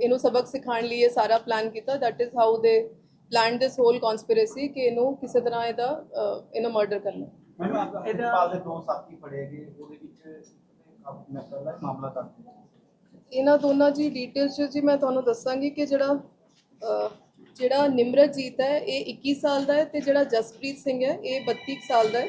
ਇਹਨੂੰ ਸਬਕ ਸਿਖਾਉਣ ਲਈ ਇਹ ਸਾਰਾ ਪਲਾਨ ਕੀਤਾ। That is how they planned this whole conspiracy ਕਿ ਇਹਨੂੰ ਕਿਸੇ ਤਰ੍ਹਾਂ ਇਹਦਾ ਅਹ, ਇਹਨੂੰ ਮਰਡਰ ਕਰਨਾ। ਮੈਨੂੰ ਇਹਦੇ ਪਾਲ ਦੇ ਦੋ ਸਾਥੀ ਫੜੇ ਗਏ ਉਹਦੇ ਵਿੱਚ ਮੈਂ ਮਾਮਲਾ ਇਹਨਾਂ ਦੋਨਾਂ ਦੀ ਡਿਟੇਲਸ ਜੀ ਮੈਂ ਤੁਹਾਨੂੰ ਦੱਸਾਂਗੀ ਕਿ ਜਿਹੜਾ ਅਹ, ਜਿਹੜਾ ਨਿਮਰਤਜੀਤ ਹੈ ਇਹ 21 ਸਾਲ ਦਾ ਹੈ ਤੇ ਜਿਹੜਾ ਜਸਪ੍ਰੀਤ ਸਿੰਘ ਹੈ ਇਹ 32 ਕੁ ਸਾਲ ਦਾ ਹੈ।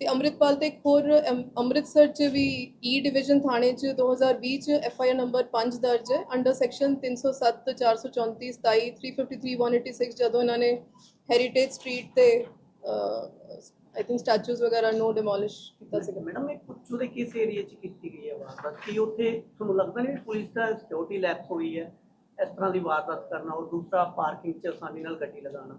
ਤੇ ਅੰਮ੍ਰਿਤਪਾਲ ਤੇ ਇੱਕ ਹੋਰ ਅਮ, ਅੰਮ੍ਰਿਤਸਰ ਚ ਵੀ e ਈ ਡਿਵੀਜ਼ਨ ਥਾਣੇ ਚ 2020 ਚ ਐਫ ਆਈ ਆਰ ਨੰਬਰ 5 ਦਰਜ ਹੈ। ਅੰਡਰ ਸੈਕਸ਼ਨ 307 434 27 353 186 ਜਦੋਂ ਇਹਨਾਂ ਨੇ ਹੈਰੀਟੇਜ ਸਟਰੀਟ ਤੇ ਆਈ ਥਿੰਕ ਸਟੈਚੂਜ਼ ਵਗੈਰਾ ਨੂੰ ਡਿਮੋਲਿਸ਼ ਕੀਤਾ ਸੀਗਾ। ਮੈਡਮ ਇਹ ਪੁੱਛੋ ਦੇ ਕਿਸ ਏਰੀਆ 'ਚ ਕੀਤੀ ਗਈ ਹੈ ਵਾਰਦਾਤ? ਕੀ ਉੱਥੇ ਤੁਹਾਨੂੰ ਲੱਗਦਾ ਨਹੀਂ ਵੀ ਪੁਲਿਸ ਦਾ ਸਿਕਿਉਰਿਟੀ ਲੈਪਸ ਹੋਈ ਹੈ? ਇਸ ਤਰ੍ਹਾਂ ਦੀ ਵਾਰਦਾਤ ਕਰਨਾ ਔਰ ਦੂਸਰਾ ਪਾਰਕਿੰਗ 'ਚ ਆਸਾਨੀ ਨਾਲ ਗੱਡੀ ਲਗਾਉਣਾ?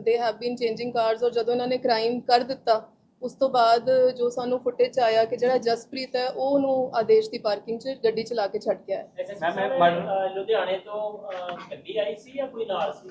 they have been changing cars ਔਰ ਜਦੋਂ ਇਹਨਾਂ ਨੇ ਕ੍ਰਾਈਮ ਕਰ ਦਿੱਤਾ ਉਸ ਤੋਂ ਬਾਅਦ ਜੋ ਸਾਨੂੰ ਫੁਟੇਜ ਆਇਆ ਕਿ ਜਿਹੜਾ ਜਸਪ੍ਰੀਤ ਹੈ ਉਹ ਉਹਨੂੰ ਆਦੇਸ਼ ਦੀ ਪਾਰਕਿੰਗ 'ਚ ਗੱਡੀ ਚਲਾ ਕੇ ਛੱਡ ਗਿਆ ਹੈ ਮੈਂ ਮੈਂ ਮਰਡਰ ਲੁਧਿਆਣੇ ਤੋਂ ਗੱਡੀ ਆਈ ਸੀ ਜਾਂ ਕੋਈ ਨਾਲ ਸੀ?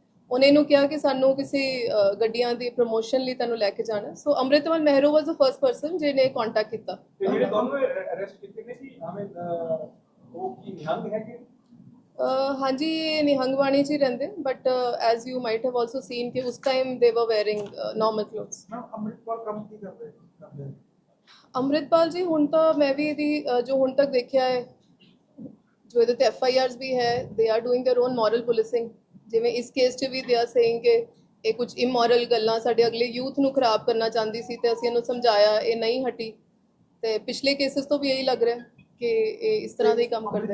ਉਹਨੇ ਇਹਨੂੰ ਕਿਹਾ ਕਿ ਸਾਨੂੰ ਕਿਸੇ ਅ, ਗੱਡੀਆਂ ਦੀ ਪ੍ਰੋਮੋਸ਼ਨ ਲਈ ਤੈਨੂੰ ਲੈ ਕੇ ਜਾਣਾ so Amritpal Mehron was the first person ਜਿਹਨੇ ਕੰਟੈਕਟ ਕੀਤਾ ਤੇ ਜਿਹੜੇ ਦੋਨੋਂ ਅਰੈਸਟ ਕੀਤੇ ਨੇ ਜੀ ਹਮੇ ਉਹ ਕੀ ਨਿਹੰਗ ਹੈ ਕਿ ਅ, ਹਾਂਜੀ ਇਹ ਨਿਹੰਗਵਾਣੀ 'ਚ ਹੀ ਰਹਿੰਦੇ but as you might have also seen ਕਿ ਉਸ ਟਾਈਮ ਦੇ were wearing normal clothes ma'am Amritpal ਕੰਮ ਕੀ ਕਰਦੇ ਕਰਦੇ ਅੰਮ੍ਰਿਤਪਾਲ ਜੀ ਹੁਣ ਤਾਂ ਮੈਂ ਵੀ ਇਹਦੀ ਅ, ਜੋ ਹੁਣ ਤੱਕ ਦੇਖਿਆ ਹੈ ਜੋ ਇਹਦੇ ਤੇ ਐਫ ਆਈ ਆਰਸ ਵੀ ਹੈ they are doing their own moral policing ਜਿਵੇਂ ਇਸ ਕੇਸ 'ਚ ਵੀ ਦਿਆ ਆਰ ਸੇਇੰਗ ਕਿ ਇਹ ਕੁਝ ਇਮੋਰਲ ਗੱਲਾਂ ਸਾਡੇ ਅਗਲੇ ਯੂਥ ਨੂੰ ਖਰਾਬ ਕਰਨਾ ਚਾਹੁੰਦੀ ਸੀ ਤੇ ਅਸੀਂ ਇਹਨੂੰ ਸਮਝਾਇਆ, ਇਹ ਨਹੀਂ ਹਟੀ। ਤੇ ਪਿਛਲੇ ਕੇਸਸ ਤੋਂ ਵੀ ਇਹੀ ਲੱਗ ਰਿਹਾ ਕਿ ਇਹ ਇਸ ਤਰ੍ਹਾਂ ਦੇ ਹੀ ਕੰਮ ਕਰਦਾ